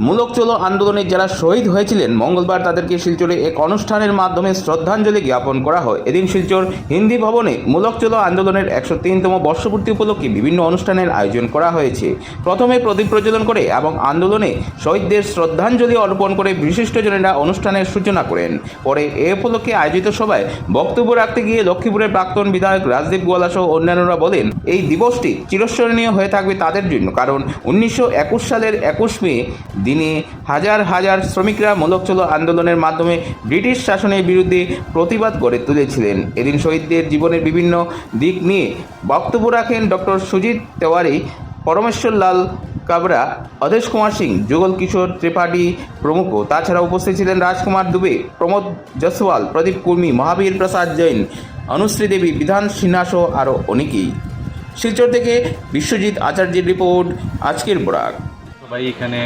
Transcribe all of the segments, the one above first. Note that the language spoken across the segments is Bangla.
মূলক চলো আন্দোলনে যারা শহীদ হয়েছিলেন, মঙ্গলবার তাদেরকে শিলচরে এক অনুষ্ঠানের মাধ্যমে শ্রদ্ধাঞ্জলি জ্ঞাপন করা হয়। এদিন শিলচর হিন্দি ভবনে মূলক চলো আন্দোলনের একশো তিনতম বর্ষপূর্তি উপলক্ষে বিভিন্ন অনুষ্ঠানের আয়োজন করা হয়েছে। প্রথমে প্রদীপ প্রজ্বলন করে এবং আন্দোলনে শহীদদের শ্রদ্ধাঞ্জলি অর্পণ করে বিশিষ্টজনেরা অনুষ্ঠানের সূচনা করেন। পরে এ উপলক্ষে আয়োজিত সভায় বক্তব্য রাখতে গিয়ে লক্ষ্মীপুরের প্রাক্তন বিধায়ক রাজদীপ গোয়ালা সহ অন্যান্যরা বলেন, এই দিবসটি চিরস্মরণীয় হয়ে থাকবে তাদের জন্য, কারণ উনিশশো একুশ সালের একুশ মে দিনে হাজার হাজার শ্রমিকরা মূলকচলো আন্দোলনের মাধ্যমে ব্রিটিশ শাসনের বিরুদ্ধে প্রতিবাদ করে তুলেছিলেন। এদিন শহীদদের জীবনের বিভিন্ন দিক নিয়ে বক্তব্য রাখেন ডক্টর সুজিত তেওয়ারি পরমেশ্বর লাল কাবরা অধেশ কুমার সিং, যুগল কিশোর ত্রিপাঠী প্রমুখ। তাছাড়া উপস্থিত ছিলেন রাজকুমার দুবে, প্রমোদ জসওয়াল, প্রদীপ কুর্মী, মহাবীর প্রসাদ জৈন, অনুশ্রী দেবী, বিধান সিনহা সহ আরও অনেকেই। শিলচর থেকে বিশ্বজিৎ আচার্যের রিপোর্ট, আজকের বরাক। সবাই এখানে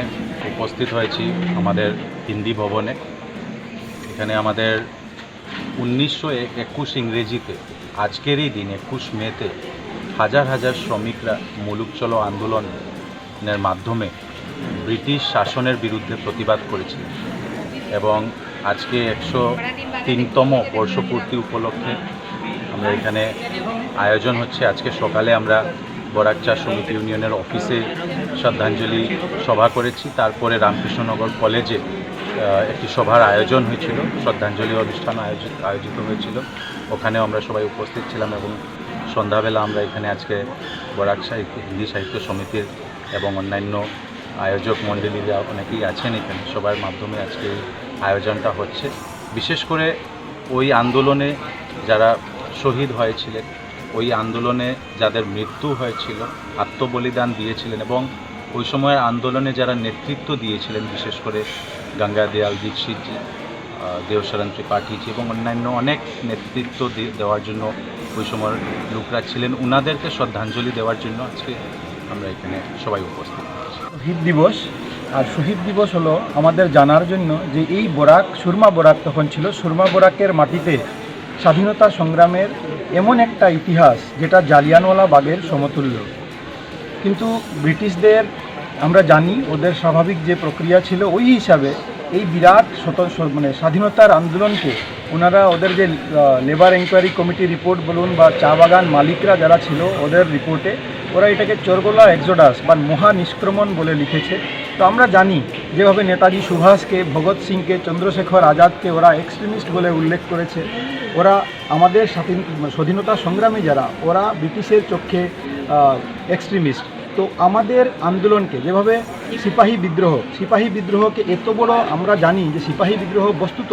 উপস্থিত হয়েছি আমাদের হিন্দি ভবনে। এখানে আমাদের উনিশশো একুশ ইংরেজিতে আজকেরই দিন একুশ মেতে হাজার হাজার শ্রমিকরা মুলুক চলো আন্দোলনের মাধ্যমে ব্রিটিশ শাসনের বিরুদ্ধে প্রতিবাদ করেছিলেন এবং আজকে একশো তিনতম বর্ষপূর্তি উপলক্ষে আমরা এখানে আয়োজন হচ্ছে। আজকে সকালে আমরা বরাকচা সমিতি ইউনিয়নের অফিসে শ্রদ্ধাঞ্জলি সভা করেছি। তারপরে রামকৃষ্ণনগর কলেজে একটি সভার আয়োজন হয়েছিল। শ্রদ্ধাঞ্জলি অনুষ্ঠান আয়োজিত আয়োজিত হয়েছিল। ওখানেও আমরা সবাই উপস্থিত ছিলাম এবং সন্ধ্যাবেলা আমরা এখানে আজকে বরাক সাহিত্য, হিন্দি সাহিত্য সমিতির এবং অন্যান্য আয়োজক মণ্ডলীরা অনেকেই আছেন এখানে। সবার মাধ্যমে আজকে আয়োজনটা হচ্ছে। বিশেষ করে ওই আন্দোলনে যারা শহীদ হয়েছিলেন ওই আন্দোলনে যাদের মৃত্যু হয়েছিল আত্মবলিদান দিয়েছিলেন এবং ওই সময়ের আন্দোলনে যারা নেতৃত্ব দিয়েছিলেন বিশেষ করে গঙ্গা দেয়াল দীক্ষিতজি আহ, দেওশরণ ত্রিপাঠীজি এবং অন্যান্য অনেক নেতৃত্ব দেওয়ার জন্য ওই সময়ের লোকরা ছিলেন উনাদেরকে শ্রদ্ধাঞ্জলি দেওয়ার জন্য আজকে আমরা এখানে সবাই উপস্থিত শহীদ দিবস আর শহীদ দিবস হলো আমাদের জানার জন্য যে এই বরাক সুরমা বরাক তখন ছিল সুরমা বরাকের মাটিতে স্বাধীনতা সংগ্রামের এমন একটা ইতিহাস যেটা জালিয়ানওয়ালা বাগের সমতুল্য। কিন্তু ব্রিটিশদের আমরা জানি, ওদের স্বাভাবিক যে প্রক্রিয়া ছিল ওই হিসাবে এই বিরাট মানে স্বাধীনতার আন্দোলনকে ওনারা ওদের যে লেবার এনকোয়ারি কমিটি রিপোর্ট বলুন বা চা বাগান মালিকরা যারা ছিল ওদের রিপোর্টে ওরা এটাকে চরগোলা এক্সোডাস বা মহা নিষ্ক্রমণ বলে লিখেছে। তো আমরা জানি যেভাবে নেতাজি সুভাষকে, ভগৎ সিংকে, চন্দ্রশেখর আজাদকে ওরা এক্সট্রিমিস্ট বলে উল্লেখ করেছে, ওরা আমাদের স্বাধীন, স্বাধীনতা সংগ্রামী যারা, ওরা ব্রিটিশের চোখে এক্সট্রিমিস্ট তো আমাদের আন্দোলনকে, যেভাবে সিপাহী বিদ্রোহ, সিপাহী বিদ্রোহকে এত বড় আমরা জানি যে সিপাহী বিদ্রোহ বস্তুত,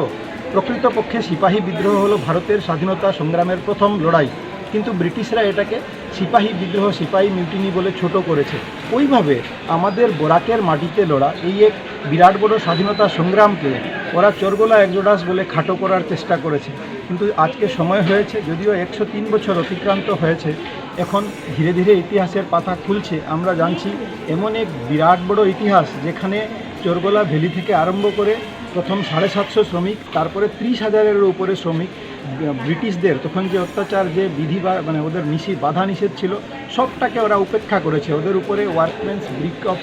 প্রকৃতপক্ষে সিপাহী বিদ্রোহ হলো ভারতের স্বাধীনতা সংগ্রামের প্রথম লড়াই। কিন্তু ব্রিটিশরা এটাকে সিপাহী বিদ্রোহ, সিপাহী মিউটিনি বলে ছোট করেছে। ওইভাবে আমাদের বরাকের মাটিতে লড়া এই এক বিরাট বড় স্বাধীনতা সংগ্রামকে ওরা চরগোলা একজোডাস বলে খাটো করার চেষ্টা করেছে। কিন্তু আজকে সময় হয়েছে, যদিও একশো তিন বছর অতিক্রান্ত হয়েছে, এখন ধীরে ধীরে ইতিহাসের পাতা খুলছে। আমরা জানছি, এমন এক বিরাট বড় ইতিহাস যেখানে চোরগোলা ভ্যালি থেকে আরম্ভ করে প্রথম সাড়ে সাতশো শ্রমিক, তারপরে ত্রিশ হাজারের উপরে শ্রমিক ব্রিটিশদের তখন যে অত্যাচার, যে বিধি বা মানে ওদের নিষেধ বাধা নিষেধ ছিল, সবটাকে ওরা উপেক্ষা করেছে। ওদের উপরে ওয়ার্কম্যান্স ব্রিক অফ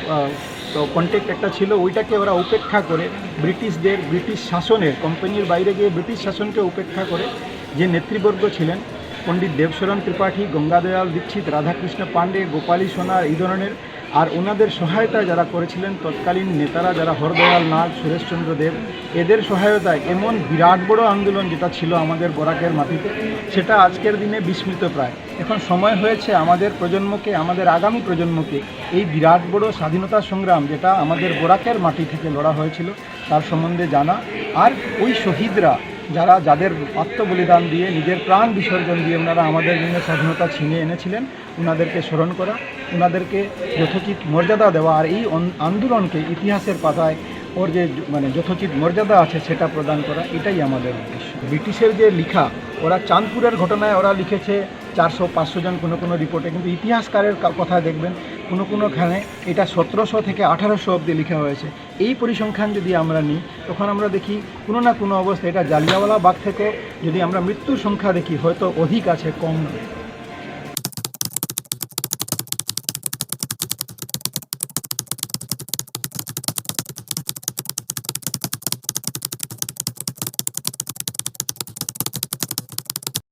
কন্ট্যাক্ট একটা ছিল, ওইটাকে ওরা উপেক্ষা করে ব্রিটিশদের, ব্রিটিশ শাসনের, কোম্পানির বাইরে গিয়ে ব্রিটিশ শাসনকে উপেক্ষা করে যে নেতৃবর্গ ছিলেন পণ্ডিত দেবশরণ ত্রিপাঠী, গঙ্গাদয়াল দীক্ষিত, রাধাকৃষ্ণ পাণ্ডে, গোপালী সোনার এই ধরনের আর ওনাদের সহায়তা যারা করেছিলেন, তৎকালীন নেতারা যারা হরদয়াল নাগ, সুরেশচন্দ্র দেব, এদের সহায়তায় এমন বিরাট বড় আন্দোলন যেটা ছিল আমাদের বরাকের মাটিতে, সেটা আজকের দিনে বিস্মৃত প্রায়। এখন সময় হয়েছে আমাদের প্রজন্মকে, আমাদের আগামী প্রজন্মকে এই বিরাট বড় স্বাধীনতা সংগ্রাম যেটা আমাদের বরাকের মাটি থেকে লড়া হয়েছিল, তার সম্বন্ধে জানা। আর ওই শহীদরা যারা যাদের আত্মবলিদান দিয়ে, নিজের প্রাণ বিসর্জন দিয়ে ওনারা আমাদের জন্য স্বাধীনতা ছিনিয়ে এনেছিলেন ওনাদেরকে স্মরণ করা ওনাদেরকে যথোচিত মর্যাদা দেওয়া আর এই আন্দোলনকে ইতিহাসের পাতায় ওর যে মানে যথোচিত মর্যাদা আছে সেটা প্রদান করা, এটাই আমাদের উদ্দেশ্য। ব্রিটিশের যে লিখা, ওরা চাঁদপুরের ঘটনায় ওরা লিখেছে, চারশো পাঁচশো জন কোনো কোনো রিপোর্টে, কিন্তু ইতিহাসকারের কথা দেখবেন কোনো কোনোখানে এটা সতেরোশো থেকে আঠারোশো অব্দি লেখা হয়েছে। এই পরিসংখ্যান যদি আমরা নিই, তখন আমরা দেখি কোনো না কোনো অবস্থায় এটা জালিয়াওয়ালা বাঘ থেকে যদি আমরা মৃত্যুর সংখ্যা দেখি, হয়তো অধিক আছে, কম নয়।